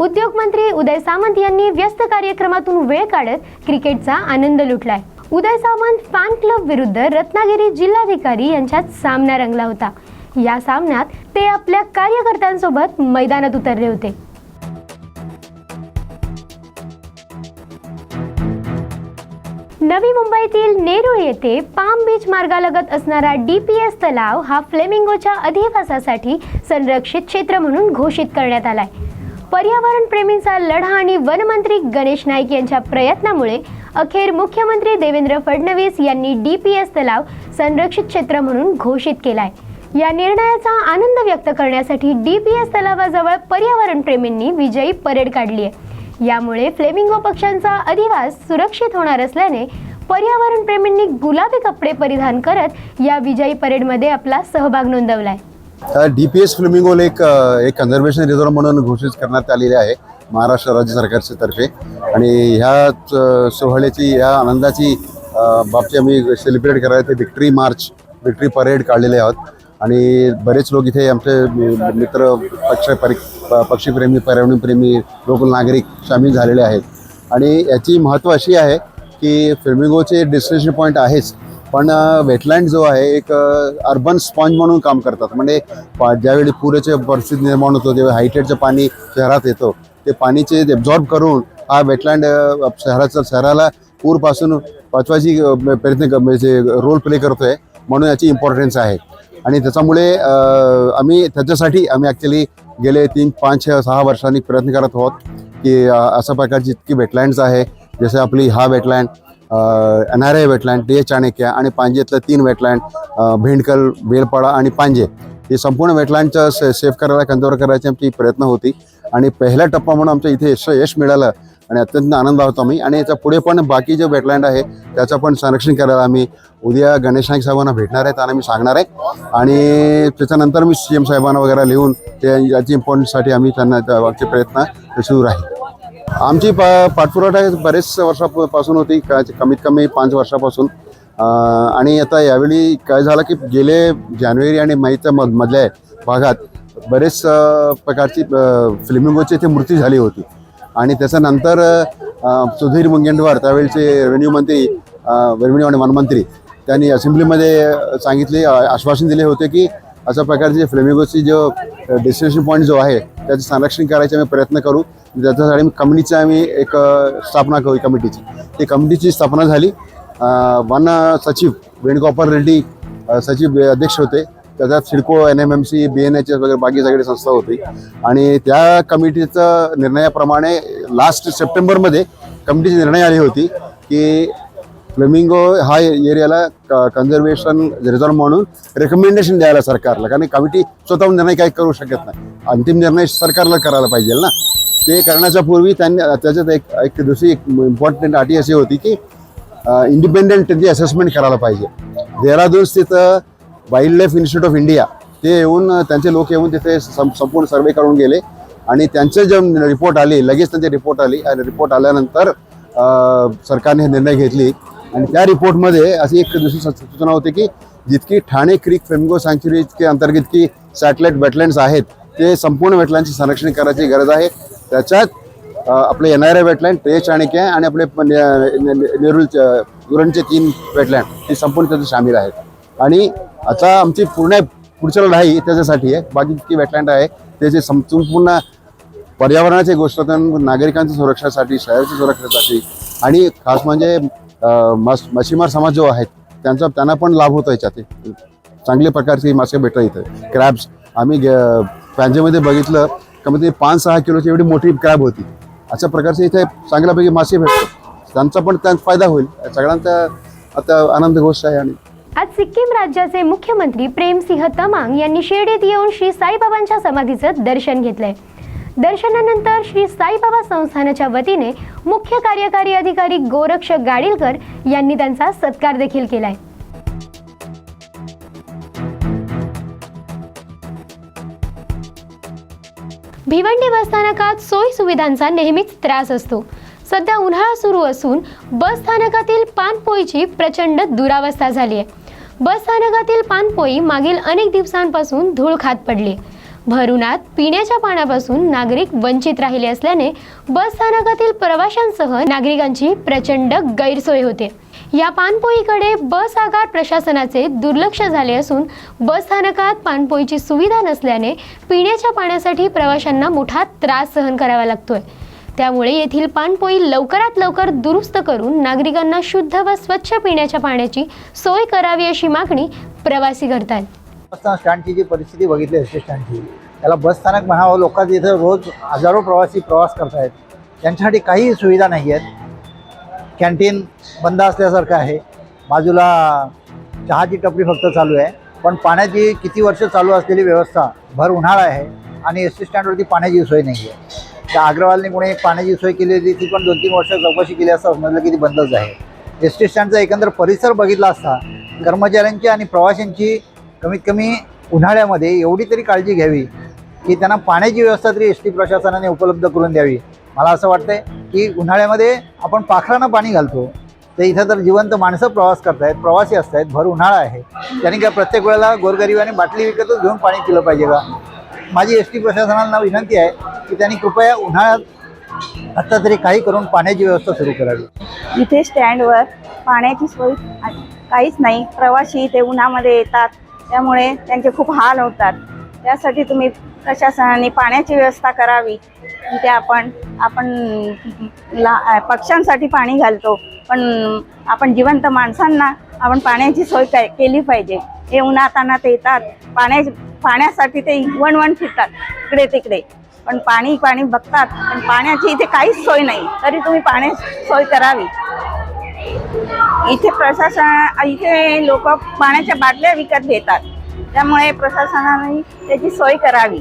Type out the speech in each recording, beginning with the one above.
उद्योग मंत्री उदय सामंत यांनी व्यस्त कार्यक्रमातून वेळ काढत क्रिकेटचा आनंद लुटलाय. उदय सामंत फॅन क्लब विरुद्ध रत्नागिरी जिल्हाधिकारी यांच्यात सामना रंगला होता. या सामन्यात ते आपल्या कार्यकर्त्यांसोबत मैदानात उतरले होते. नवी मुंबईतील नेरूळ येथे पाम बीच मार्गालगत असणारा डीपीएस तलाव हा फ्लेमिंगोच्या अधिवासासाठी संरक्षित क्षेत्र म्हणून घोषित करण्यात आलाय. पर्यावरण प्रेमींचा लढा आणि वनमंत्री गणेश नाईक यांच्या प्रयत्नामुळे अखेर मुख्यमंत्री देवेंद्र फडणवीस यांनी डी पी एस तलाव संरक्षित क्षेत्र म्हणून घोषित केलाय. या निर्णयाचा आनंद व्यक्त करण्यासाठी डी पी एस तलावाजवळ पर्यावरण प्रेमींनी विजयी परेड काढली आहे. यामुळे फ्लेमिंगो पक्ष्यांचा अधिवास सुरक्षित होणार असल्याने पर्यावरण प्रेमींनी गुलाबी कपडे परिधान करत या विजयी परेडमध्ये आपला सहभाग नोंदवलाय. डी पी एस फ्लेमिंगोल एक एक कन्झर्वेशन रिझर्व म्हणून घोषित करण्यात आलेले आहे महाराष्ट्र राज्य सरकारच्या तर्फे. आणि ह्या सोहळ्याची ह्या आनंदाची बाबची बाबती आम्ही सेलिब्रेट करायला ते विक्ट्री मार्च विक्ट्री परेड काढलेले आहोत. आणि बरेच लोक इथे आमचे मित्र पक्ष परि पक्षीप्रेमी पर्यावरणप्रेमी लोकल नागरिक सामील झालेले आहेत. आणि याची महत्त्व अशी आहे की फ्लेमिंगोचे डेस्टिनेशन पॉईंट आहेच. पण वेटलँड जो आहे एक अर्बन स्पॉन्ज म्हणून काम करतात. म्हणजे पा- ज्यावेळी पुरेचे परिस्थिती निर्माण होतो तेव्हा हायटेडचं पाणी शहरात येतो ते पाणीचे एब्झॉर्ब करून हा वेटलँड शहराचा शहराला पूरपासून वाचवायची प्रयत्न म्हणजे रोल प्ले करतोय म्हणून याची इम्पॉर्टन्स आहे. आणि त्याच्यामुळे आम्ही त्याच्यासाठी आम्ही ॲक्च्युली गेले तीन पाच सहा वर्षांनी प्रयत्न करत आहोत की अशा प्रकारची इतकी वेटलँड्स आहे जसे आपली हा wetland N R wetland D Chanakya आणि पांजेतलं तीन वेटलँड भेंडकल बेलपाडा आणि पांजे हे संपूर्ण वेटलँडचं से सेफ करायला कंजर्व करायची आमची प्रयत्न होती. आणि पहिला टप्पा म्हणून आमच्या इथे यश यश मिळालं आणि अत्यंत आनंद आहोत आम्ही. आणि याच्यापुढे पण बाकी जे वेटलँड आहे त्याचं पण संरक्षण करायला आम्ही उद्या गणेश नाईक साहेबांना भेटणार आहे त्यांना मी सांगणार आहे. आणि त्याच्यानंतर मी सी एम साहेबांना वगैरे लिहून ते याची इम्पॉर्टन्ससाठी आम्ही त्यांना प्रयत्न सुरू राहील. आमची पा पाठपुराठा बरेच वर्षापासून होती कमीत कमी पाच वर्षापासून. आणि आता यावेळी काय झालं की गेले जानेवारी आणि मेच्या मध मधल्या भागात बरेच प्रकारची फ्लिमिंगोची इथे मृत्यू झाली होती. आणि त्याच्यानंतर सुधीर मुंगेंडवार त्यावेळचे रेव्हेन्यू मंत्री रेव्हेन्यू आणि वनमंत्री त्यांनी असेंब्लीमध्ये सांगितले आश्वासन दिले होते की अशा प्रकारचे फ्लेमिंगोची जो डेस्टिनेशन पॉईंट जो आहे त्याचं संरक्षण करायचे आम्ही प्रयत्न करू. त्याच्यासाठी आम्ही कमिटीची आम्ही एक स्थापना करू कमिटीची ती कमिटीची स्थापना झाली. वन सचिव वेणुगोपाल रेड्डी सचिव अध्यक्ष होते. त्याच्यात CIDCO N M M C B N H S वगैरे बाकी सगळी संस्था होती. आणि त्या कमिटीचं निर्णयाप्रमाणे लास्ट सप्टेंबरमध्ये कमिटीची निर्णय आली होती की फ्लेमिंगो हा एरियाला कन्झर्वेशन रिझर्व म्हणून रेकमेंडेशन द्यायला सरकारला. कारण कमिटी स्वतःहून निर्णय काही करू शकत नाही. अंतिम निर्णय सरकारला करायला पाहिजे ना. ते करण्याच्या पूर्वी त्यांनी त्याच्यात एक एक दुसरी एक इम्पॉर्टंट अटी अशी होती की इंडिपेंडेंट त्यांची असेसमेंट करायला पाहिजे. देहरादून स्थित wildlife institute of India ते येऊन त्यांचे लोक येऊन तिथे संपूर्ण सर्वे करून गेले. आणि त्यांचे जे रिपोर्ट आले लगेच त्यांचे रिपोर्ट आली. आणि रिपोर्ट आल्यानंतर सरकारने हे निर्णय घेतली. आणि त्या रिपोर्टमध्ये अशी एक दुसरी सूचना होती की जितकी ठाणे क्रीक फेमगो सँक्च्युरीचे अंतर्गत की सॅटेलाइट वेटलँड्स आहेत ते संपूर्ण वेटलँडचे संरक्षण करायची गरज आहे. त्याच्यात अ, आपले येणारे वेटलँड ते चाणक्य आणि आपले प- ने- उरणचे तीन वेटलँड हे संपूर्ण त्याचे सामील आहेत. आणि आता आमची पूर्ण पुढच्या लढाई त्याच्यासाठी आहे. बाकी जितकी वेटलँड आहे त्याचे संपूर्ण पर्यावरणाचे गोष्ट तर नागरिकांच्या सुरक्षेसाठी शहराच्या सुरक्षेसाठी आणि खास म्हणजे अ, मस मच्छीमार समाज जो आहेत त्यांचा त्यांना पण लाभ होतो याच्यात. चांगल्या प्रकारचे मासे भेटतात इथे. क्रॅब्स आम्ही पॅन्जेमध्ये बघितलं कमीत कमी पाच सहा किलोची एवढी मोठी क्रॅब होती. अशा प्रकारचे इथे चांगल्यापैकी मासे भेटतात. त्यांचा पण त्यांचा फायदा होईल. सगळ्यांचा आता आनंद गोष्ट आहे आणि आज सिक्कीम राज्याचे मुख्यमंत्री प्रेमसिंह तमांग यांनी शिर्डीत येऊन श्री साईबाबांच्या समाधीचं दर्शन घेतलंय. दर्शनानंतर श्री साईबाबा संस्थानाच्या वतीने मुख्य कार्यकारी अधिकारी गोरक्ष गाडीलकर यांनी त्यांचा सत्कार देखील केलाय. भिवंडी बसस्थानकात सोयी सुविधांचा नेहमीच त्रास असतो. सध्या उन्हाळा सुरू असून बस स्थानकातील पानपोईची प्रचंड दुरावस्था झाली आहे बस स्थानकातील पानपोई मागील अनेक दिवसांपासून धूळ खात पडली. भरुणात पिण्याच्या पाण्यापासून नागरिक वंचित राहिले असल्याने बस स्थानकातील प्रवाशांसह नागरिकांची प्रचंड गैरसोय होते. या पानपोईकडे बस आगार प्रशासनाचे दुर्लक्ष झाले असून बस स्थानकात पानपोईची सुविधा नसल्याने पिण्याच्या पाण्यासाठी प्रवाशांना मोठा त्रास सहन करावा लागतोय. त्यामुळे येथील पाणपोई लवकरात लवकर दुरुस्त करून नागरिकांना शुद्ध व स्वच्छ पिण्याच्या पाण्याची सोय करावी अशी मागणी प्रवासी करतात बसस्थान स्टँडची जी परिस्थिती बघितली एस टी स्टँडची त्याला बसस्थानक म्हणावं हो, लोकांचे इथं रोज हजारो प्रवासी प्रवास करतायत. त्यांच्यासाठी काही सुविधा नाही आहेत. कॅन्टीन बंद असल्यासारखं आहे. बाजूला चहाची टपरी फक्त चालू आहे. पण पाण्याची किती वर्ष चालू असलेली व्यवस्था भर उन्हाळा आहे आणि एस टी स्टँडवरती पाण्याची सोय नाही आहे. त्या अग्रवालने कोणी पाण्याची सोय केली होती ती पण दोन तीन वर्ष चौकशी केली असता समजलं की ती बंदच आहे. एस टी स्टँडचा एकंदर परिसर बघितला असता कर्मचाऱ्यांची आणि प्रवाशांची कमीत कमी उन्हाळ्यामध्ये एवढी तरी काळजी घ्यावी की त्यांना पाण्याची व्यवस्था तरी एस टी प्रशासनाने उपलब्ध करून द्यावी. मला असं वाटतंय की उन्हाळ्यामध्ये आपण पाखरांना पाणी घालतो. तर इथं तर जिवंत माणसं प्रवास करतायत प्रवासी असतायत भर उन्हाळा आहे. त्यांनी काय प्रत्येक वेळेला गोरगरिबाने बाटली विकतच घेऊन पाणी पिलं पाहिजे का? माझी एस टी प्रशासनाला विनंती आहे की त्यांनी कृपया उन्हाळ्यात आत्ता तरी काही करून पाण्याची व्यवस्था सुरू करावी. इथे स्टँडवर पाण्याची सोय काहीच नाही. प्रवासी इथे उन्हामध्ये येतात. त्यामुळे त्यांचे खूप हाल होतात. त्यासाठी तुम्ही प्रशासनाने पाण्याची व्यवस्था करावी. ते आपण आपण ला पक्ष्यांसाठी पाणी घालतो. पण आपण जिवंत माणसांना आपण पाण्याची सोय काय केली पाहिजे. हे उन्हातानात येतात. पाण्या पाण्यासाठी ते वन वन फिरतात. इकडे तिकडे. पण पाणी पाणी बघतात. पण पाण्याची इथे काहीच सोय नाही. तरी तुम्ही पाण्याची सोय करावी. इथे प्रशासन इथे लोक पाण्याच्या बाटल्या विकत घेतात. त्यामुळे प्रशासनाने त्याची सोय करावी.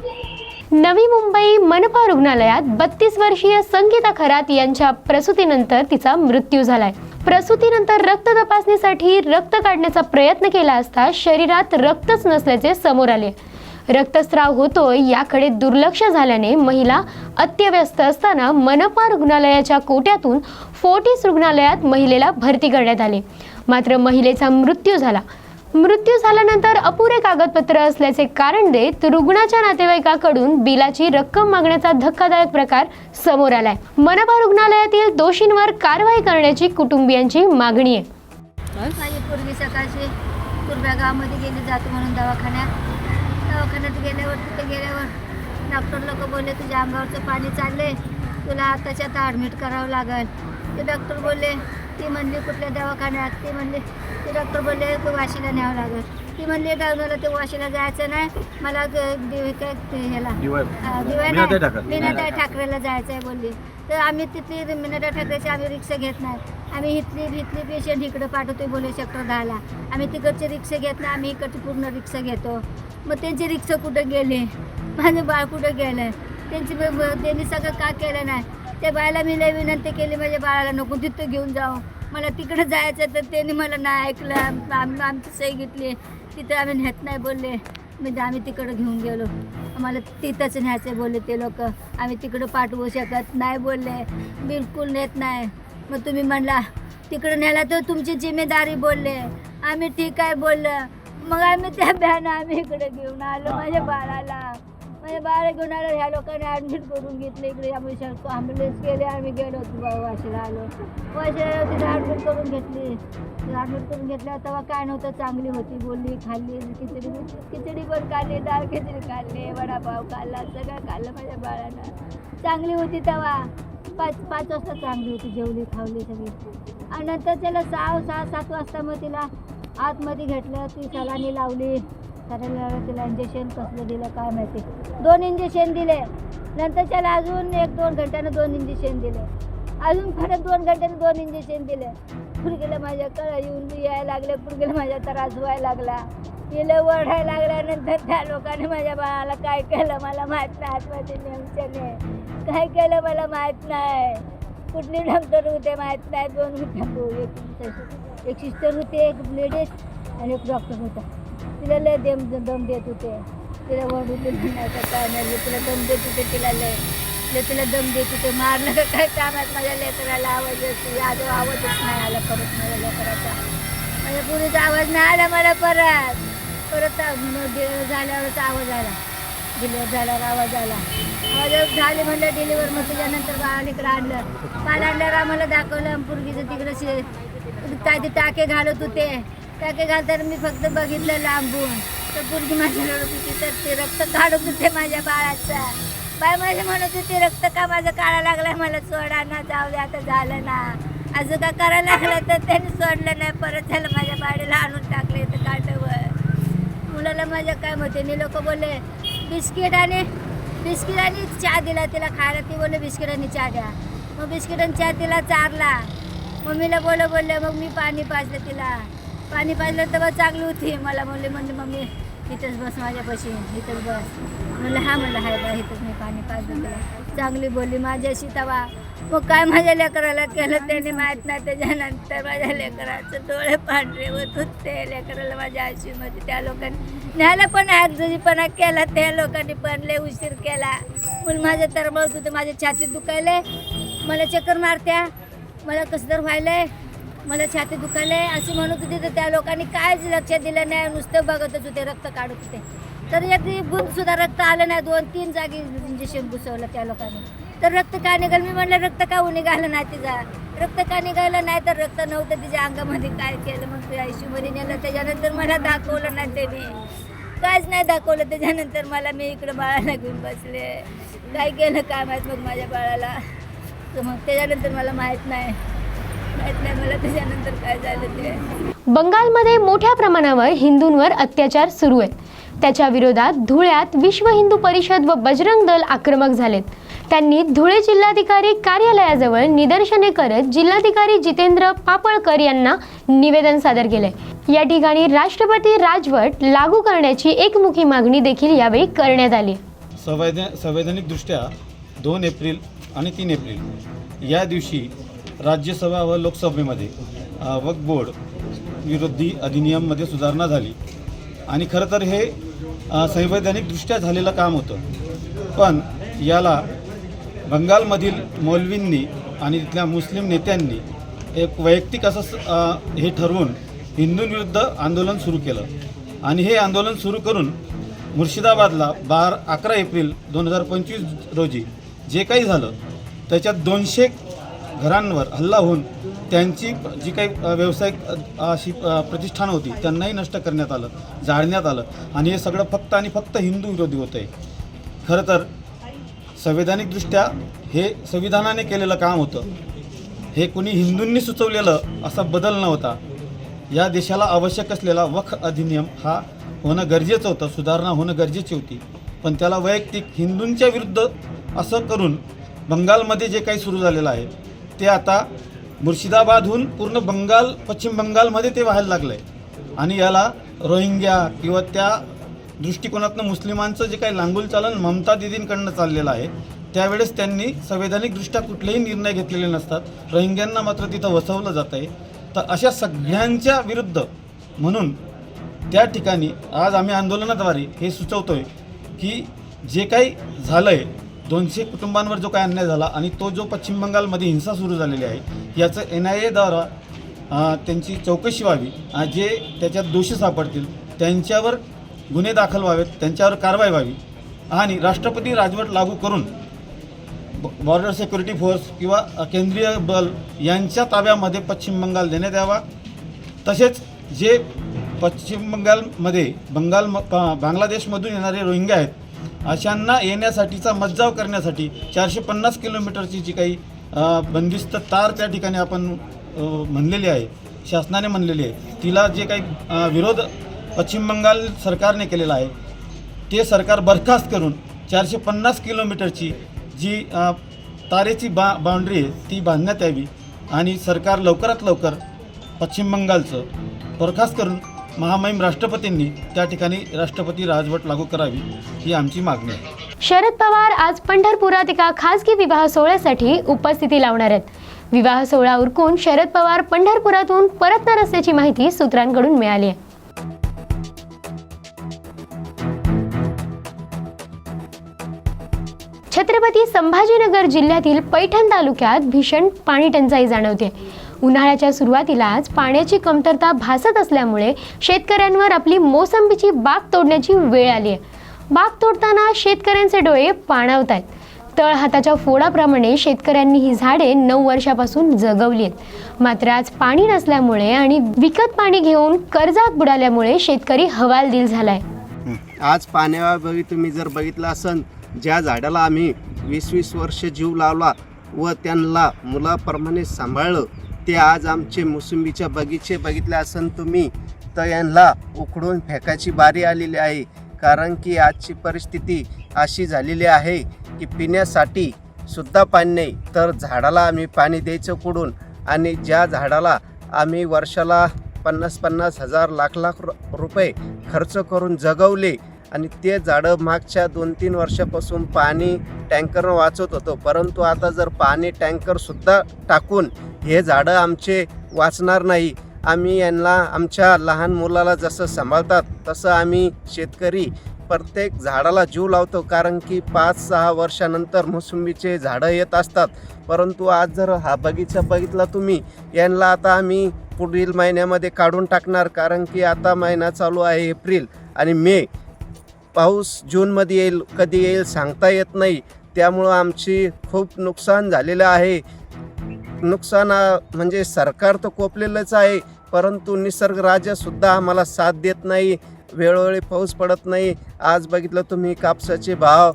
नवी मुंबई मनपा रुग्णालयात बत्तीस वर्षीय संगीता खरात यांच्या प्रसूतीनंतर तिचा मृत्यू झालाय. प्रसूतीनंतर रक्त तपासणीसाठी रक्त काढण्याचा प्रयत्न केला असता शरीरात रक्तच नसल्याचे समोर आले. रक्तस्राव होतोय याकडे दुर्लक्ष झाल्याने महिला अत्यव्यस्त असताना मनपा रुग्णालयाच्या कोट्यातून फोर्टिस रुग्णालयात महिलेला भरती करण्यात आले. मात्र महिलेचा मृत्यू झाला. मृत्यू झाल्यानंतर अपुरे कागदपत्र असल्याचे कारण देत रुग्णाच्या नातेवाईकाकडून बिलाची रक्कम मागण्याचा धक्कादायक प्रकार समोर आलाय. मनपा रुग्णालयातील दोषींवर कारवाई करण्याची कुटुंबियांची मागणी आहे. माझी पूर्वी सकाळची पूर्व्या गावामध्ये गेली जातो म्हणून दवाखान्यात. दवाखान्यात गेल्यावर तिथे गेल्यावर डॉक्टर लोक बोलले तुझ्या अंगावरचं पाणी चालले तुला आताच्या आता ॲडमिट करावं लागेल. ते डॉक्टर बोलले ती म्हणली कुठल्या दवाखान्यात? ती म्हणली ते डॉक्टर बोलले तू वाशीला न्यावं लागेल. ती म्हणली मला ते वाशीला जायचं नाही. मला ह्याला मीनाताई ठाकरेला जायचं आहे बोलली. तर आम्ही तिथली मीनाताई ठाकरेची आम्ही रिक्षा घेत नाही. आम्ही इथली इथली पेशंट इकडं पाठवतो बोले सेक्टर दहाला. आम्ही तिकडचे रिक्षा घेत नाही. आम्ही इकडची पूर्ण रिक्षा घेतो. मग त्यांची रिक्षा कुठं गेले माझं बाळ कुठं गेलं त्यांची त्यांनी सगळं का केलं नाही? त्या बाळाला मी लय विनंती केली माझ्या बाळाला नको तिथं घेऊन जाऊ. मला तिकडं जायचं तर त्यांनी मला नाही ऐकलं. आम- आमची सही घेतली. तिथं आम्ही नेत नाही बोलले. म्हणजे आम्ही तिकडं घेऊन गेलो. आम्हाला तिथंच न्यायचं बोलले ते लोक. आम्ही तिकडं पाठवू शकत नाही बोलले. बिलकुल नेत नाही. मग तुम्ही म्हणला तिकडं न्यायला तर तुमची जिम्मेदारी बोलले. आम्ही ठीक आहे बोललं. मग आम्ही त्या बॅन आम्ही इकडे घेऊन आलो माझ्या बाळाला. माझ्या बाळा घेऊन आलो ह्या लोकांनी ॲडमिट करून घेतले इकडे? आम्ही ॲम्ब्युलन्स केले आम्ही गेलो होतो वाशीला आलो. वाशीला तिथे ॲडमिट करून घेतली. ॲडमिट करून घेतल्यावर तेव्हा काय नव्हतं चांगली होती बोलली खाल्ली खिचडी खिचडी पण खाल्ली डाळ खिचडी खाल्ली वडापाव खाल्ला सगळं खाल्लं माझ्या बाळानं. चांगली होती तेव्हा. पाच पाच वाजता चांगली होती जेवली खावली सगळी. आणि नंतर त्याला सहा सहा सात वाजता मग तिला आतमध्ये घेतलं ती सलानी लावली. सलानी तिला इंजेक्शन कसलं दिलं काय माहिती. दोन इंजेक्शन दिले. नंतर त्याला अजून एक दोन घंट्यानं दोन इंजेक्शन दिले. अजून परत दोन घंट्यानं दोन इंजेक्शन दिले. पुरगीला माझ्या कळा येऊन यायला लागले. पुरगीला माझ्या त्रास व्हायला लागला. तिला ओढायला लागल्यानंतर त्या लोकांनी माझ्या बाळाला काय केलं मला माहीत नाही आत्महत्या नेमच्याने. काय केलं मला माहीत नाही. कुठली डॉक्टर होते माहीत नाही. दोन होत्या. एक एक सिस्टर होते एक लेडीज आणि एक डॉक्टर होता. तिला लय दम दम देत होते. तिला वडू दिलं का काय नाही तिला दम देत होते तिला लय. लय तिला दम देत होते मारलं का काय? कामात माझ्या लेकराला आवाज येतो आजो आवाजच नाही आला परत माझ्या लेकराचा. माझ्या पुरीचा आवाज नाही आला मला परत. परत झाल्यावरच आवाज आला. डिलिव्हर झाल्यावर आवाज आला. आवाज झाले म्हणलं डिलिव्हर मग त्याच्यानंतर बाळाला इकडं आणलं. काल आणल्यावर आम्हाला दाखवलं पूर्वीचं तिकडं शे काय आधी टाके घालत होते. टाके घालताना मी फक्त बघितलं लांबून. तर पूर्वी माझ्या रडत होती तर ते रक्त काढत होते माझ्या बाळाचा. बाय माझे म्हणत होते रक्त का माझं काढा लागलाय? मला सोडा ना जाऊ दे आता झालं ना. अजून का करायला लागलं तर त्यांनी सोडलं नाही परत झालं माझ्या बाडीला आणून टाकलं इथं काटावर मुलाला माझ्या काय मते लोक बोलले बिस्किट आणि बिस्किट आणि चहा दिला तिला खायला. ती बोलले बिस्किट आणि चहा द्या. मग बिस्किट आणि चहा तिला चारला. मम्मीला बोल बोलले मग मी पाणी पाजलं तिला. पाणी पाजलं तर मग चांगली होती. मला म्हणले म्हणजे मम्मी इथंच बस माझ्यापाशी. इथंच बस. म्हणलं हा म्हणलं हाय बा इथंच मी पाणी पाजलं तिला. चांगली बोलली माझ्याशी तवा. मग काय माझ्या लेकराला केलं त्याने माहीत नाही. त्याच्यानंतर माझ्या लेकराचं डोळे पांढरे होत होते. लेकराला माझ्या आयुष्यामध्ये त्या लोकांनी न्यायला पण ॲक्झरीपणा केला. त्या लोकांनी पण लय उशीर केला. मूल माझं बोलत होते माझ्या छातीत दुखायले मला चक्कर मारत्या. मला कसं तर व्हायलंय. मला छाती दुखायलंय. असं म्हणत होते तर त्या लोकांनी कायच लक्ष दिलं नाही. नुसतं बघतच होते रक्त काढत होते. तर एक सुद्धा रक्त आलं नाही. दोन तीन जागी म्हणजे इंजेक्शन घुसवलं त्या लोकांनी. तर रक्त का निघालं? मी म्हणलं रक्त का निघालं नाही तिचा? रक्त का निघालं नाही? तर रक्त नव्हतं तिच्या अंगामध्ये. काय केलं मग? ते आयुष्यमध्ये नेलं. त्याच्यानंतर मला दाखवलं नाही त्याने. काहीच नाही दाखवलं. त्याच्यानंतर मला मी इकडं बाळाला घेऊन बसले. काय केलं काय माहीत मग माझ्या बाळाला? तर मग त्याच्यानंतर मला माहीत नाही. माहीत नाही मला त्याच्यानंतर काय झालं ते. बंगालमध्ये मोठ्या प्रमाणावर हिंदूंवर अत्याचार सुरू आहेत. त्याच्या विरोधात धुळ्यात विश्व हिंदू परिषद व बजरंग दल आक्रमक झालेत. त्यांनी धुळे जिल्हाधिकारी कार्यालयाजवळ निदर्शने करत जिल्हाधिकारी जितेंद्र पापळकर यांना निवेदन सादर केले या ठिकाणी राष्ट्रपती राजवट लागू करण्याची एकमुखी मागणी देखील यावेळी करण्यात आली. संवैधा संवैधानिकदृष्ट्या दोन एप्रिल आणि तीन एप्रिल. या दिवशी राज्यसभा व लोकसभेमध्ये वक्फ बोर्ड विरोधी अधिनियममध्ये सुधारणा झाली. आणि खरं तर हे संवैधानिकदृष्ट्या झालेलं काम होतं. पण याला बंगालमधील मौलवींनी आणि तिथल्या मुस्लिम नेत्यांनी एक वैयक्तिक असं स- हे ठरवून हिंदूंविरुद्ध आंदोलन सुरू केलं. आणि हे आंदोलन सुरू करून मुर्शिदाबादला बार अकरा एप्रिल दोन हजार पंचवीस रोजी जे काही झालं त्याच्यात दोनशे घरांवर हल्ला होऊन त्यांची जी काही व्यावसायिक अशी प्रतिष्ठानं होती त्यांनाही नष्ट करण्यात आलं जाळण्यात आलं. आणि हे सगळं फक्त आणि फक्त हिंदू विरोधी होतं आहे खरं तर संवैधानिकदृष्ट्या हे संविधानाने केलेलं काम होतं. हे कुणी हिंदूंनी सुचवलेलं असा बदल नव्हता. या देशाला आवश्यक असलेला वख अधिनियम हा होणं गरजेचं होतं सुधारणा होणं गरजेची होती. पण त्याला वैयक्तिक हिंदूंच्या विरुद्ध असं करून बंगालमध्ये जे काही सुरू झालेलं आहे ते आता मुर्शिदाबादहून पूर्ण बंगाल पश्चिम बंगालमध्ये ते व्हायला लागलं आहे आणि याला रोहिंग्या किंवा त्या दृष्टिकोनातनं मुस्लिमांचं जे काही लांगुल चालन ममता दिदींकडनं चाललेलं आहे त्यावेळेस त्यांनी संवैधानिकदृष्ट्या कुठलेही निर्णय घेतलेले नसतात. रोहिंग्यांना मात्र तिथं वसवलं जात आहे. तर अशा सगळ्यांच्या विरुद्ध म्हणून त्या ठिकाणी आज आम्ही आंदोलनाद्वारे हे सुचवतो आहे की जे काही झालं आहे दोनशे कुटुंबांवर जो काय अन्याय झाला आणि तो जो पश्चिम बंगालमध्ये हिंसा सुरू झालेली आहे याचं एन आय एद्वारा त्यांची चौकशी व्हावी जे त्याच्यात दोषी सापडतील त्यांच्यावर गुन्हे दाखल व्हावेत त्यांच्यावर कारवाई व्हावी आणि राष्ट्रपती राजवट लागू करून बॉर्डर सिक्युरिटी फोर्स किंवा केंद्रीय बल यांच्या ताब्यामध्ये पश्चिम बंगाल देण्यात यावा. तसेच जे पश्चिम बंगालमध्ये बंगाल बांगलादेशमधून येणारे रोहिंग्या आहेत अशांना येण्यासाठीचा मज्जाव करण्यासाठी चारशे पन्नास किलोमीटरची जी काही बंदिस्त तार त्या ठिकाणी आपण म्हणलेली आहे शासनाने म्हणलेली आहे तिला जे काही विरोध पश्चिम बंगाल सरकारने केलेला आहे ते सरकार बरखास्त करून चारशे पन्नास किलोमीटरची जी तारेची बा बाउंड्री आहे ती बांधण्यात यावी आणि सरकार लवकरात लवकर पश्चिम बंगालचं बरखास्त करून महामहिम राष्ट्रपतींनी त्या ठिकाणी राष्ट्रपती राजवट लागू करावी ही आमची मागणी आहे. शरद पवार आज पंढरपुरात एका खासगी विवाह सोहळ्यासाठी उपस्थिती लावणार आहेत. विवाह सोहळा उरकून शरद पवार पंढरपुरातून परतणार असल्याची माहिती सूत्रांकडून मिळाली आहे. छत्रपती संभाजीनगर जिल्ह्यातील पैठण तालुक्यात भीषण पाणी टंचाई जाणवते. उन्हाळ्याच्या सुरुवातीलाच पाण्याची कमतरता भासत असल्यामुळे शेतकऱ्यांवर आपली मोसंबीची बाग तोडण्याची वेळ आली आहे. बाग तोडताना शेतकऱ्यांचे डोळे पाणावत आहेत. तळ हाताच्या फोडाप्रमाणे शेतकऱ्यांनी ही झाडे नऊ वर्षापासून जगवली आहेत. मात्र आज पाणी नसल्यामुळे आणि विकत पाणी घेऊन कर्जात बुडाल्यामुळे शेतकरी हवालदिल झालाय. आज पाण्याबाबी तुम्ही जर बघितलं असन ज्या झाडाला आम्ही वीस वीस वर्ष जीव लावला व त्यांना मुलाप्रमाणे सांभाळलं ते आज आमचे मोसंबीच्या बगीचे बघितले असन तुम्ही तर यांना उकडून फेकायची बारी आलेली आहे. कारण की आजची परिस्थिती अशी झालेली आहे की पिण्यासाठी सुद्धा पाणी नाही तर झाडाला आम्ही पाणी द्यायचं कुडून आणि ज्या झाडाला आम्ही वर्षाला पन्नास पन्नास हजार लाख लाख रु- रुपये खर्च करून जगवले आणि ते झाडं मागच्या दोन तीन वर्षापासून पाणी टँकरनं वाचवत होतो. परंतु आता जर पाणी टँकरसुद्धा टाकून हे झाडं आमचे वाचणार नाही. आम्ही यांना आमच्या लहान मुलाला जसं सांभाळतात तसं आम्ही शेतकरी प्रत्येक झाडाला जीव लावतो. कारण की पाच सहा वर्षानंतर मोसंबीचे झाडं येत असतात. परंतु आज जर हा बगीचा बघितला तुम्ही यांना आता आम्ही पुढील महिन्यामध्ये काढून टाकणार. कारण की आता महिना चालू आहे एप्रिल आणि मे. पाऊस जूनमध्ये येईल कधी येईल सांगता येत नाही. त्यामुळं आमची खूप नुकसान झालेलं आहे. नुकसान म्हणजे सरकार तर कोपलेलंच आहे परंतु निसर्गराजासुद्धा आम्हाला साथ देत नाही. वेळोवेळी पाऊस पडत नाही. आज बघितलं तुम्ही कापसाचे भाव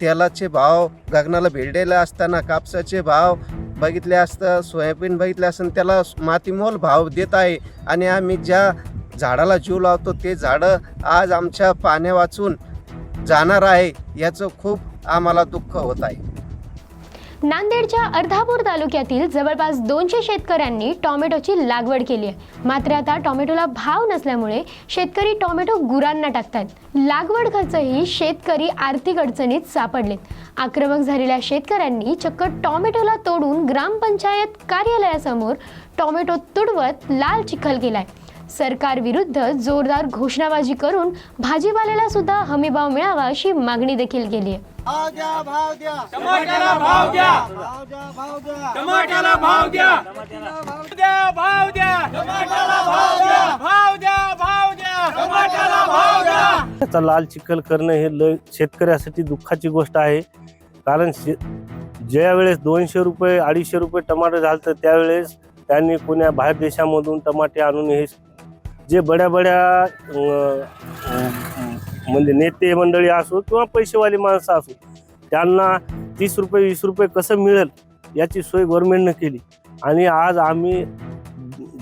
तेलाचे भाव गगनाला भिडलेले असताना कापसाचे भाव बघितले असतं सोयाबीन बघितले असताना त्याला मातीमोल भाव देत आहे. आणि आम्ही ज्या झाडाला जीव लावतो ते झाडं आज आमच्या पाण्या वाचून जाणार आहे याचं खूप आम्हाला दुःख होत आहे. नांदेडच्या अर्धापूर तालुक्यातील जवळपास दोनशे शेतकऱ्यांनी टोमॅटोची लागवड केली आहे. मात्र आता टोमॅटोला भाव नसल्यामुळे शेतकरी टोमॅटो गुरांना टाकतात. लागवड खर्चही शेतकरी आर्थिक अडचणीत सापडलेत. आक्रमक झालेल्या शेतकऱ्यांनी चक्क टोमॅटोला तोडून ग्रामपंचायत कार्यालयासमोर टोमॅटो तुडवत लाल चिखल केलाय. सरकार विरुद्ध जोरदार घोषणाबाजी करून भाजीपाल्याला सुद्धा हमीभाव मिळावा अशी मागणी देखील केली आहे. त्याचा लाल चिखल करणं हे लय शेतकऱ्यासाठी दुःखाची गोष्ट आहे. कारण शे ज्या वेळेस दोनशे रुपये अडीचशे रुपये टमाटर झालं तर त्यावेळेस त्यांनी कोण्या बाहेर देशामधून टमाटे आणून हे जे बड्या बड्या म्हणजे नेते मंडळी असो किंवा पैसेवाली माणसं असो त्यांना तीस रुपये वीस रुपये कसं मिळेल याची सोय गव्हर्नमेंटनं केली. आणि आज आम्ही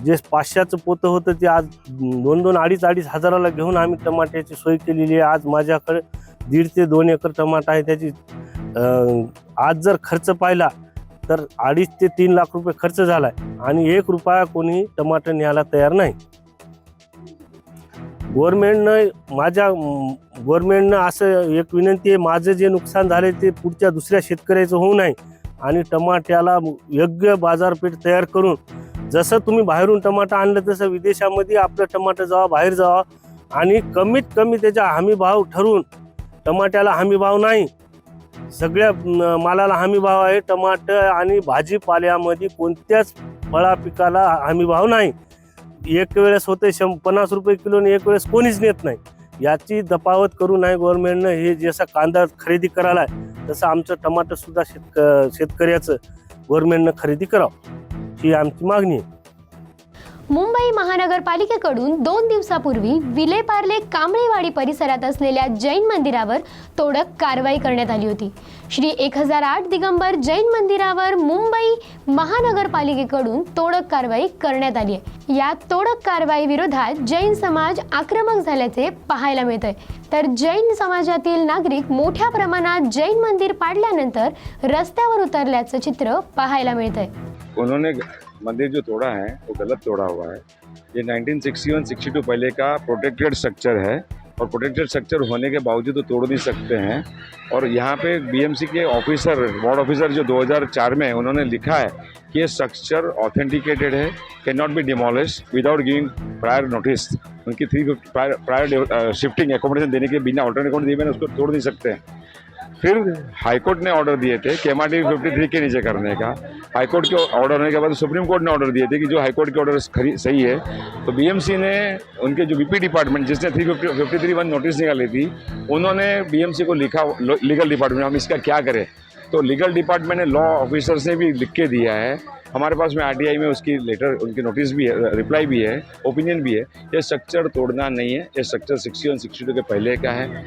जे पाचशेचं पोतं होतं ते आज दोन दोन अडीच अडीच हजाराला घेऊन आम्ही टमाट्याची सोय केलेली आहे. आज माझ्याकडे दीड ते दोन एकर टमाटा आहे. त्याची आज जर खर्च पाहिला तर अडीच ते तीन लाख रुपये खर्च झाला आहे आणि एक रुपया कोणी टमाटर न्यायला तयार नाही. गव्हर्नमेंटनं माझ्या गव्हर्नमेंटनं असं एक विनंती आहे माझं जे नुकसान झाले ते पुढच्या दुसऱ्या शेतकऱ्याचं होऊ नये आणि टमाट्याला योग्य बाजारपेठ तयार करून जसं तुम्ही बाहेरून टमाटा आणलं तसं विदेशामध्ये आपलं टमाटर जावा बाहेर जावा आणि कमीत कमी त्याचा हमी भाव ठरवून टमाट्याला हमी भाव नाही. सगळ्या मालाला हमी भाव आहे टमाटर आणि भाजीपाल्यामध्ये कोणत्याच फळा पिकाला हमी भाव नाही. एक वेळेस होते शं पन्नास रुपये किलो आणि एक वेळेस कोणीच नेत नाही. याची दपावत करू नाही गव्हर्नमेंटनं हे जसा कांदा खरेदी करायला आहे तसं आमचं टमाटर सुद्धा शेतक शेतकऱ्याचं गव्हर्नमेंटनं खरेदी करावं. ही आमची मागणी आहे. मुंबई महानगरपालिकेकडून दोन दिवसापूर्वी विलेपार्ले कांबळेवाडी परिसरात असलेल्या जैन मंदिरावर तोडक कारवाई करण्यात आली होती. श्री एक हजार आठ दिगंबर जैन मंदिरावर मुंबई महानगरपालिकेकडून तोडक कारवाई करण्यात आली आहे. या तोडक कारवाई विरोधात जैन समाज आक्रमक झाल्याचे पाहायला मिळत आहे तर जैन समाजातील नागरिक मोठ्या प्रमाणात जैन मंदिर पाडल्यानंतर रस्त्यावर उतरल्याचं चित्र पाहायला मिळत आहे मंदिर जो तोड़ा है, वो गलत तोड़ा हुआ है। ये 1961 62 पहले का प्रोटेक्टेड स्ट्रक्चर है और प्रोटेक्टेड स्ट्रक्चर होने के बावजूद वो तोड़ नहीं सकते हैं। और यहाँ पे बीएमसी के ऑफिसर वार्ड ऑफिसर जो 2004 में उन्होंने लिखा है कि ये स्ट्रक्चर ऑथेंटिकेटेड है can not be demolish without giving prior notice उनकी थ्री प्रायर शिफ्टिंग एकोमोडेशन देने के बिना ऑल्टरनेट दिए मैंने उसको तोड़ नहीं सकते हैं। फिर हाईकोर्ट ने ऑर्डर दिए थे कि एम आर फिफ्टी थ्री के नीचे करने का। हाईकोर्ट के ऑर्डर होने के बाद सुप्रीम कोर्ट ने ऑर्डर दिए थे कि जो हाईकोर्ट के ऑर्डर खरी सही है। तो बीएमसी ने उनके जो बीपी डिपार्टमेंट जिसने three fifty fifty three one notice निकाली थी उन्होंने बीएमसी को लिखा लीगल डिपार्टमेंट हम इसका क्या करें? तो लीगल डिपार्टमेंट ने लॉ ऑफिसर से भी लिख के दिया है। हमारे पास में आरटीआई में उसकी लेटर उनकी नोटिस भी है रिप्लाई भी है ओपिनियन भी है। ये स्ट्रक्चर तोड़ना नहीं है, ये structure sixty one sixty two के पहले का है।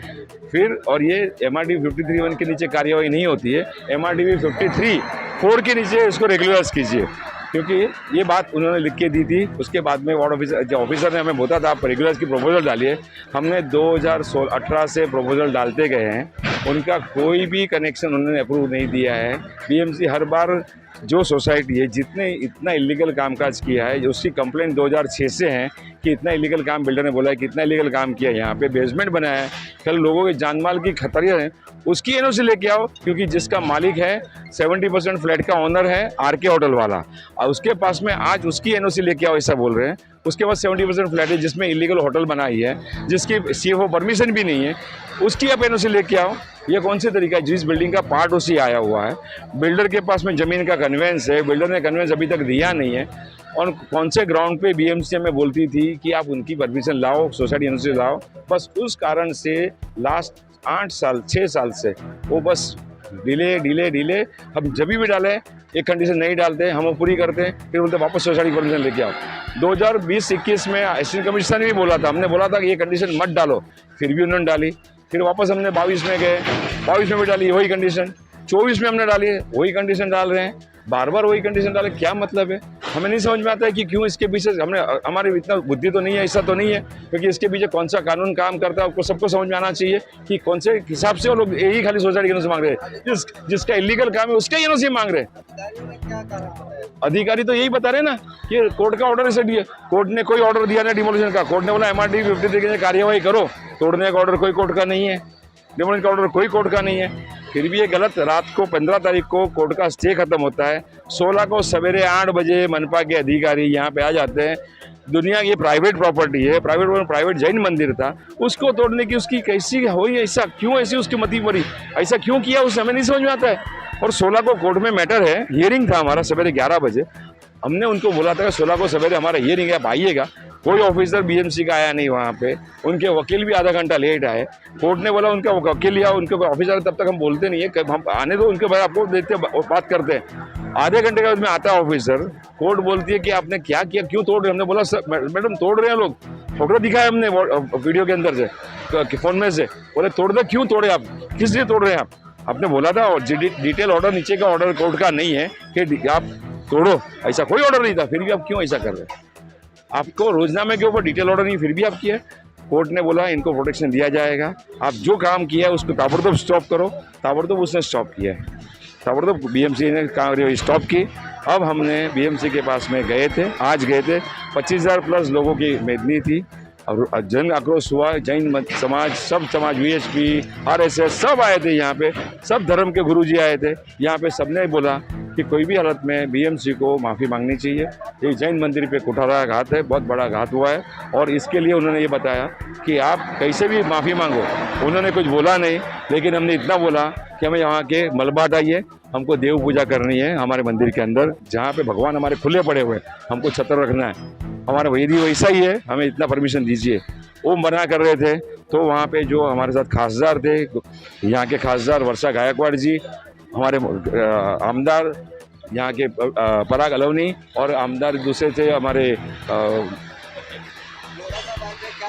फिर, और ये M R D fifty three one के नीचे कार्यवाही नहीं होती है। M R D fifty three four के नीचे इसको रेगुलराइज कीजिए। क्योंकि ये बात उन्होंने लिख के दी थी, उसके बाद में वार्ड ऑफिसर जो ऑफिसर ने हमें बोला था, आप रेगुलर की प्रपोजल डालिए। हमने 2018 से प्रपोजल डालते गए हैं। उनका कोई भी कनेक्शन उन्होंने अप्रूव नहीं दिया है। बीएमसी हर बार जो सोसाइटी है, जितने इतना इलीगल कामकाज किया है, उसकी कंप्लेंट 2006 से है कि इतना इलीगल काम बिल्डर ने बोला है कि इतना इलीगल काम किया है। यहाँ पे बेसमेंट बनाया है। कल लोगों के जान माल की खतरे हैं, उसकी एनओसी लेके आओ, क्योंकि जिसका मालिक है 70 परसेंट फ्लैट का ओनर है आर के होटल वाला। और उसके पास में आज उसकी एनओसी लेके आओ, ऐसा बोल रहे हैं। उसके पास 70 परसेंट फ्लैट है, जिसमें इलीगल होटल बनाई है, जिसकी सी परमिशन भी नहीं है, उसकी आप एनओसी लेके आओ। ये कौन सी तरीका है? जिस बिल्डिंग का पार्ट उसी आया हुआ है। बिल्डर के पास में ज़मीन का कन्वेंस है। बिल्डर ने कन्वेंस अभी तक दिया नहीं है। और कौन से ग्राउंड पे बीएमसी में बोलती थी कि आप उनकी परमिशन लाओ सोसाइटी एनओसी लाओ। बस उस कारण से लास्ट आठ साल छः साल से वो बस डिले डिले डिले हम जब भी डालें, एक कंडीशन नहीं डालते, हम वो पूरी करते हैं, फिर बोलते वापस सोसाइटी परमिशन लेके आओ। 2020-21 में असिस्टेंट कमिश्नर ने भी बोला था। हमने बोला था कि ये कंडीशन मत डालो। फिर भी उन्होंने डाली। फिर वापस हमने बाईस में गए। बाईस में भी डाली वही कंडीशन चौबीस में हमने डाली वही कंडीशन डाल रहे हैं। बार बार वही कंडीशन डाले क्या मतलब है? हमें नहीं समझ में आता है कि क्यों इसके पीछे हमने, हमारी इतना बुद्धि तो नहीं है, ऐसा तो नहीं है, क्योंकि इसके पीछे कौन सा कानून काम करता है, आपको सबको समझ में आना चाहिए कि कौन से हिसाब से वो लोग यही खाली सोसाइटी के मांग रहे हैं। जिस, जिसका इलीगल काम है, उसका एनओसी मांग रहे हैं। अधिकारी तो यही बता रहे ना कि कोर्ट का ऑर्डर ऐसे दिया कोर्ट ने कोई ऑर्डर दिया नहीं डिमोलिशन का। कोर्ट ने बोला एम आर डी फिफ्टी कार्यवाही करो। तोड़ने का ऑर्डर कोई कोर्ट का नहीं है। डिमोलिशन का ऑर्डर कोई कोर्ट का नहीं है। फिर भी ये गलत रात को पंद्रह तारीख को कोर्ट का स्टे खत्म होता है। सोलह को सवेरे आठ बजे मनपा के अधिकारी यहाँ पे आ जाते हैं। दुनिया की प्राइवेट प्रॉपर्टी है। प्राइवेट प्राइवेट जैन मंदिर था। उसको तोड़ने की उसकी कैसी हुई, ऐसा क्यों ऐसी उसकी मती मरी? ऐसा क्यों किया उस? हमें नहीं समझ में आता है। और सोलह को कोर्ट में मैटर है। हियरिंग था हमारा सवेरे ग्यारह बजे। हमने उनको बोला था कि सोलह को सवेरे हमारा हियरिंग है, आप आइएगा। कोई ऑफिसर बीएमसी का आया नहीं वहाँ पे। उनके वकील भी आधा घंटा लेट आए। कोर्ट ने बोला, उनका वकील या उनके ऑफिसर तब तक हम बोलते नहीं है। हम आने दो, उनके बाद आपको देखते बात करते हैं। आधे घंटे के बाद में आता है ऑफिसर कोर्ट बोलती है कि आपने क्या किया, क्यों तोड़ रहे हमने बोला, सर मैडम, तोड़ रहे हैं लोग। फ़ोटो दिखाया हमने वीडियो के अंदर से फ़ोन में से। बोले, तोड़ दे, क्यों तोड़े आप? किस लिए तोड़ रहे हैं आप? आपने बोला था, और डिटेल ऑर्डर नीचे का ऑर्डर कोर्ट का नहीं है कि आप तोड़ो। ऐसा कोई ऑर्डर नहीं था, फिर भी आप क्यों ऐसा कर रहे हैं? आपको रोजनामे के ऊपर डिटेल ऑर्डर नहीं, फिर भी आप किया कोर्ट ने बोला, इनको प्रोटेक्शन दिया जाएगा। आप जो काम किया है, उसको ताबड़तोड़ स्टॉप करो। ताबड़तोड़ उसने स्टॉप किया है। ताबड़तोड़ बीएमसी ने कार्रवाई स्टॉप की। अब हमने बीएमसी के पास में गए थे। आज गए थे। पच्चीस हज़ार प्लस लोगों की मेदनी थी। और जन आक्रोश हुआ। जैन समाज, सब समाज वीएचपी आरएसएस सब आए थे यहाँ पे। सब धर्म के गुरुजी आए थे। यहाँ पे सबने बोला कि कोई भी हालत में बीएमसी को माफ़ी मांगनी चाहिए। ये जैन मंदिर पे कुठारा घात है, बहुत बड़ा घात हुआ है। और इसके लिए उन्होंने ये बताया कि आप कैसे भी माफ़ी मांगो। उन्होंने कुछ बोला नहीं, लेकिन हमने इतना बोला कि हमें यहाँ के मलबा हटाइए हमको देव पूजा करनी है हमारे मंदिर के अंदर, जहाँ पे भगवान हमारे खुले पड़े हुए हैं, हमको छतर रखना है। हमारा वैदी वैसा ही है, हमें इतना परमिशन दीजिए। वो मना कर रहे थे तो वहाँ पे जो हमारे साथ खासदार थे, यहाँ के खासदार वर्षा गायकवाड़ जी, हमारे आमदार यहाँ के पराग अलवनी और आमदार दूसरे थे हमारे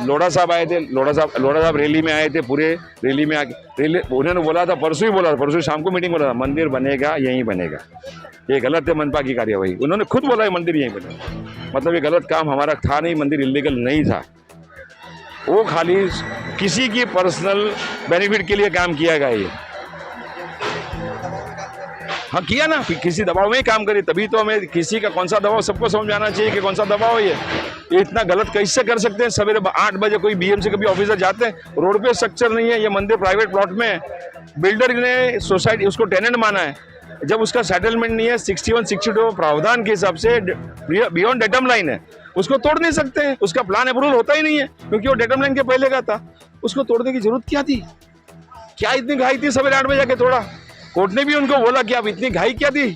लोढ़ा साहब आए थे, लोढ़ा साहब लोढ़ा साहब रैली में आए थे पूरे रैली में आके, रैली, उन्होंने बोला था, परसों ही बोला था, परसों शाम को मीटिंग बोला था, मंदिर बनेगा, यहीं बनेगा। ये गलत है, मनपा की कार्यवाही। उन्होंने खुद बोला है, मंदिर यहीं बनेगा। मतलब ये गलत काम हमारा था नहीं, मंदिर इलीगल नहीं था। वो खाली किसी की पर्सनल बेनिफिट के लिए काम किया गया ये। हाँ किया ना। कि किसी दबाव में ही काम करे तभी तो हमें किसी का कौन सा दबाव, सबको समझ आना चाहिए कि कौन सा दबाव है ये। ये इतना गलत कैसे कर सकते हैं? सवेरे आठ बजे कोई बीएमसी कभी ऑफिसर जाते हैं, रोड पे स्ट्रक्चर नहीं है, ये मंदिर प्राइवेट प्लॉट में है। बिल्डर ने सोसाइटी उसको टेनेंट माना है। जब उसका सेटलमेंट नहीं है सिक्सटी वन सिक्सटी टू प्रावधान के हिसाब से बियॉन्ड डेटम लाइन है। उसको तोड़ नहीं सकते हैं। उसका प्लान अप्रूवल होता ही नहीं है, क्योंकि वो डेटम लाइन के पहले का था। उसको तोड़ने की ज़रूरत क्या थी? क्या इतनी घाई थी सवेरे आठ बजे जाके तोड़ा? कोर्ट ने भी उनको बोला कि आप इतनी घाई क्या थी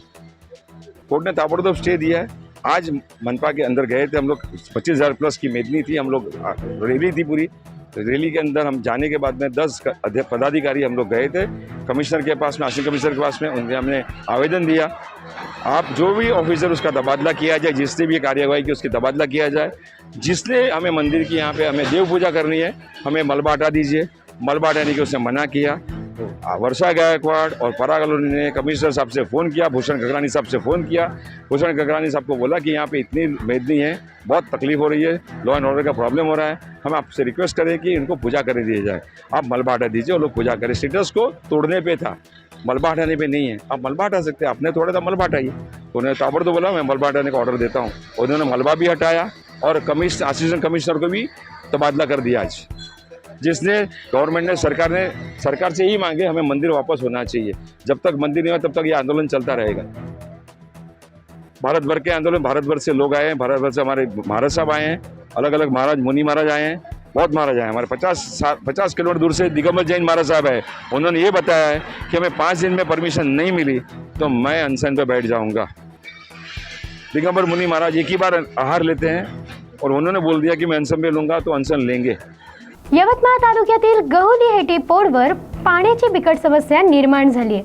कोर्ट ने ताबड़तोड़ स्टे दिया है। आज मनपा के अंदर गए थे हम लोग, पच्चीस हज़ार प्लस की मेदनी थी, हम लोग रैली थी पूरी। रैली के अंदर हम जाने के बाद में दस पदाधिकारी हम लोग गए थे। कमिश्नर के पास में असिस्टेंट कमिश्नर के पास में उनके हमने आवेदन दिया। आप जो भी ऑफिसर उसका तबादला किया जाए जिसने भी कार्यवाही की उसकी तबादला किया जाए, जिसने हमें मंदिर की यहाँ पे हमें देव पूजा करनी है, हमें मलबा हटा दीजिए। मलबा हटाने की उसने मना किया। वर्षा गायकवाड़ और पराग अलोनी ने कमिश्नर साहब से फ़ोन किया, भूषण गगरानी साहब से फ़ोन किया। भूषण गगरानी साहब को बोला कि यहाँ पे इतनी मेदनी है, बहुत तकलीफ़ हो रही है लॉ एंड ऑर्डर का प्रॉब्लम हो रहा है। हम आपसे रिक्वेस्ट करें कि इनको पूजा कर दिया जाए। आप मलबा हटा दीजिए और लोग पूजा करें। स्टेटस को तोड़ने पर था मलबा हटाने पे नहीं है। आप मलबा हटा सकते आपने थोड़ा था मलबा हटाइए उन्होंने ताबड़ तो बोला, मैं मलबा हटाने का ऑर्डर देता हूँ। उन्होंने मलबा भी हटाया और कमिश्नर असिस्टेंट कमिश्नर को भी तबादला कर दिया आज। जिसने गवर्नमेंट ने, सरकार ने, सरकार से ही मांगे, हमें मंदिर वापस होना चाहिए। जब तक मंदिर नहीं हुआ, तब तक ये आंदोलन चलता रहेगा। भारत भर के आंदोलन भारत भर से लोग आए हैं भारत भर से हमारे महाराज साहब आए हैं अलग अलग महाराज, मुनि महाराज आए हैं, बहुत महाराज आए हैं। हमारे पचास पचास किलोमीटर दूर से दिगंबर जैन महाराज साहब है उन्होंने ये बताया है कि हमें पाँच दिन में परमिशन नहीं मिली तो मैं अनशन पर बैठ जाऊँगा। दिगंबर मुनि महाराज एक ही बार आहार लेते हैं और उन्होंने बोल दिया कि मैं अनशन पे लूँगा तो अनशन लेंगे। यवतमाळ तालुक्यातील गहुली हेटी पोडवर पाण्याची बिकट समस्या निर्माण झाली आहे.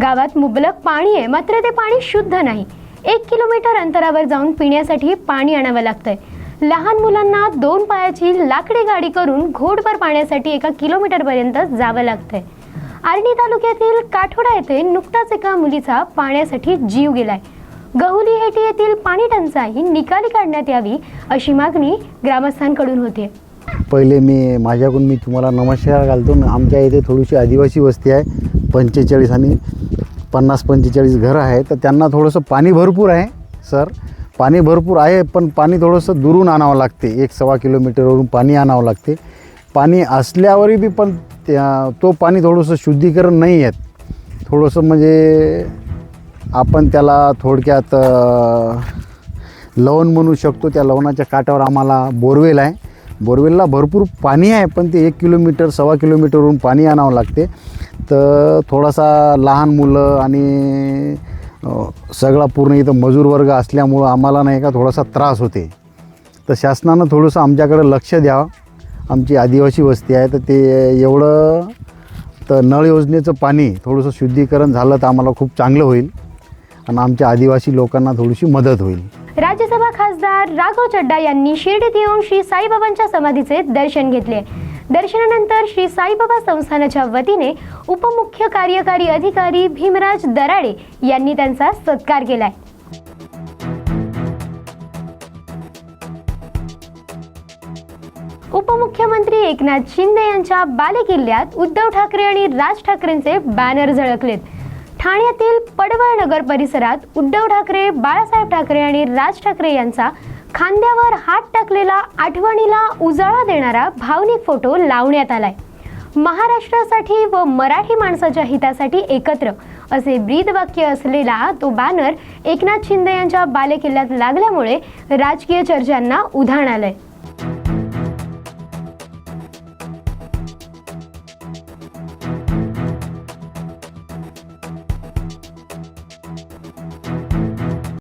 गावात मुबलक पाणी आहे मात्र ते पाणी शुद्ध नाही. एक किलोमीटर अंतरावर जाऊन पिण्यासाठी पाणी आणावं लागतंय. लहान मुलांना दोन पायाची लाकडी गाडी करून घोडभर पाण्यासाठी एका किलोमीटरपर्यंत जावं लागतंय. आर्णी तालुक्यातील काठोडा येथे नुकताच एका मुलीचा पाण्यासाठी जीव गेलाय. गहुली हेटी येथील पाणी टंचाई निकाली काढण्यात यावी अशी मागणी ग्रामस्थांकडून होते पहिले मी माझ्याकडून मी तुम्हाला नमस्कार घालतो. न आमच्या इथे थोडीशी आदिवासी वस्ती आहे पंचेचाळीस आणि पन्नास पंचेचाळीस घरं आहे तर त्यांना थोडंसं पाणी भरपूर आहे सर. पाणी भरपूर आहे पण पाणी थोडंसं दुरून आणावं लागते. एक सव्वा किलोमीटरवरून पाणी आणावं लागते. पाणी असल्यावरही बी पण त्या तो पाणी थोडंसं शुद्धीकरण नाही आहेत थोडंसं म्हणजे आपण त्याला थोडक्यात लवण म्हणू शकतो. त्या लवणाच्या काठावर आम्हाला बोरवेल आहे. बोरवेलला भरपूर पाणी आहे पण ते एक किलोमीटर सव्वा किलोमीटरवरून पाणी आणावं लागते. तर थोडासा लहान मुलं आणि सगळा पूर्ण इथं मजूर वर्ग असल्यामुळं आम्हाला नाही का थोडासा त्रास होते. तर शासनानं थोडंसं आमच्याकडे लक्ष द्यावं आमची आदिवासी वस्ती आहे तर ते एवढं तर नळ योजनेचं पाणी थोडंसं शुद्धीकरण झालं तर आम्हाला खूप चांगलं होईल. आणि आमच्या आदिवासी लोकांना थोडीशी मदत होईल. राज्यसभा खासदार राघव चड्डा यांनी शिर्डीत येऊन श्री साईबाबांच्या समाधीचे दर्शन घेतले. दर्शनानंतर श्री साईबाबा संस्थानाच्या वतीने उपमुख्य कार्यकारी अधिकारी भीमराज दराडे यांनी त्यांचा सत्कार केलाय. उपमुख्यमंत्री एकनाथ शिंदे यांच्या बालेकिल्ल्यात उद्धव ठाकरे आणि राज ठाकरेंचे बॅनर झळकलेत. ठाण्यातील पडवळ नगर परिसरात उद्धव ठाकरे बाळासाहेब ठाकरे आणि राज ठाकरे यांचा खांद्यावर हात टाकलेला आठवणीला उजाळा देणारा भावनिक फोटो लावण्यात आलाय. महाराष्ट्रासाठी व मराठी माणसाच्या हितासाठी एकत्र असे ब्रीदवाक्य असलेला तो बॅनर एकनाथ शिंदे यांच्या बालेकिल्ल्यात लागल्यामुळे राजकीय चर्चांना उधाण आलंय.